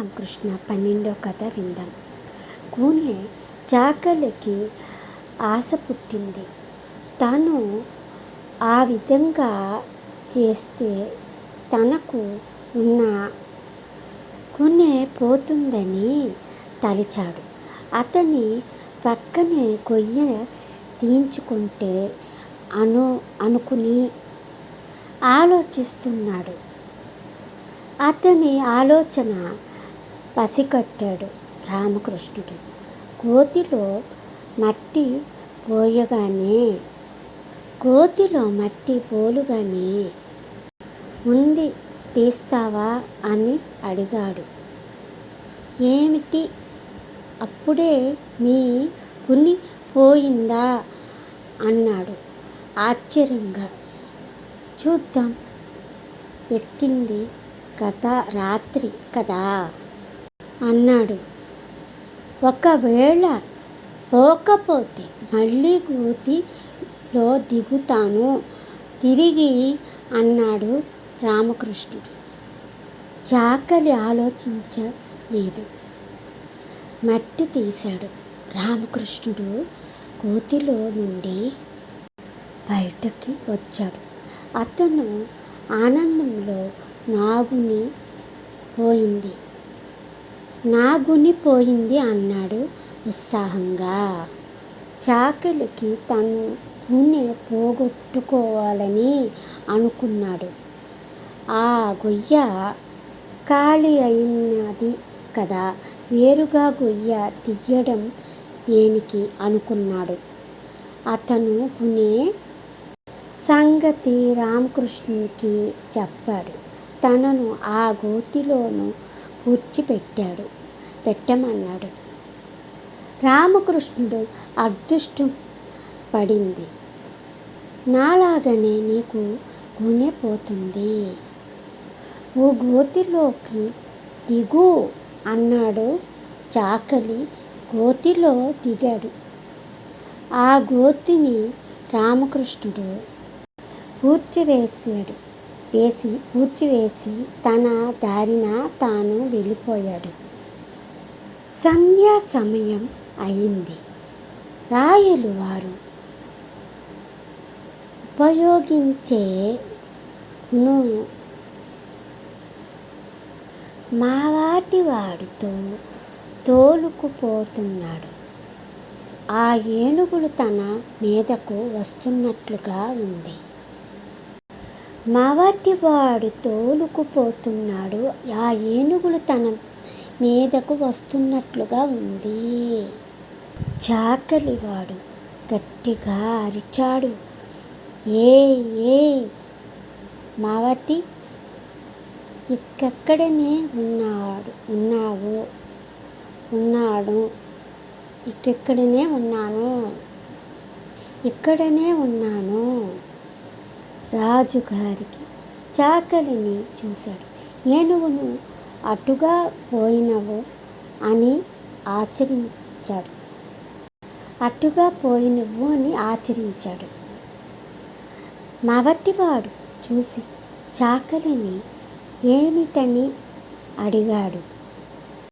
రామకృష్ణ పన్నెండో కథ విందాం. కూనె చాకలికి ఆశ పుట్టింది. తను ఆ విధంగా చేస్తే తనకు ఉన్న కొనే పోతుందని తలిచాడు. అతని పక్కనే కొయ్య తీయించుకుంటే అను అనుకుని ఆలోచిస్తున్నాడు. అతని ఆలోచన పసికట్టాడు రామకృష్ణుడు. కోతిలో మట్టి పోయగానే కోతిలో మట్టి పోలుగానే ఉంది తీస్తావా అని అడిగాడు. ఏమిటి? అప్పుడే మీ కుని పోయిందా? అన్నాడు ఆశ్చర్యంగా. చూద్దాం. ఎక్కింది కథ రాత్రి కదా. అన్నాడు. ఒకవేళ పోకపోతే మళ్ళీ గోతిలో దిగుతాను తిరిగి అన్నాడు రామకృష్ణుడు. చాకలి ఆలోచించలేదు. మట్టి తీశాడు రామకృష్ణుడు కోతిలో నుండి బయటకి వచ్చాడు. అతను ఆనందంలో నాగుని పోయింది. నాగుని పోయింది అన్నాడు ఉత్సాహంగా. చాకలికి తను గుణె పోగొట్టుకోవాలని అనుకున్నాడు. ఆ గొయ్య ఖాళీ అయినది కదా వేరుగా గొయ్య తీయడం దేనికి అనుకున్నాడు. అతను గునే సంగతి రామకృష్ణునికి చెప్పాడు. తనను ఆ గోతిలోనూ పూడ్చిపెట్టాడు పెట్టమన్నాడు. రామకృష్ణుడు అదృష్టం పడింది. నాలాగనే నీకు గునె పోతుంది. ఓ గోతిలోకి దిగు అన్నాడు చాకలి గోతిలో దిగాడు. ఆ గోతిని రామకృష్ణుడు పూడ్చివేసాడు వేసి పూడ్చివేసి తన దారిన తాను వెళ్ళిపోయాడు. సంధ్యా సమయం అయింది. రాయలు వారు ఉపయోగించే మావాటి వాడితో తోలుకుపోతున్నాడు. ఆ ఏనుగులు తన మీదకు వస్తున్నట్లుగా ఉంది. మావాటి వాడు తోలుకుపోతున్నాడు. ఆ ఏనుగులు తన మీదకు వస్తున్నట్లుగా ఉంది. చాకలివాడు గట్టిగా అరిచాడు. ఏ ఏ మావటి ఇక్కడనే ఉన్నాడు ఉన్నావు ఉన్నాడు ఇక్కడనే ఉన్నాను ఇక్కడనే ఉన్నాను. రాజుగారికి చాకలిని చూశాడు. ఏనుగును అటుగా పోయినవు అని ఆచరించాడు. అటుగా పోయినవు అని ఆచరించాడు. మవటివాడు చూసి చాకలిని ఏమిటని అడిగాడు.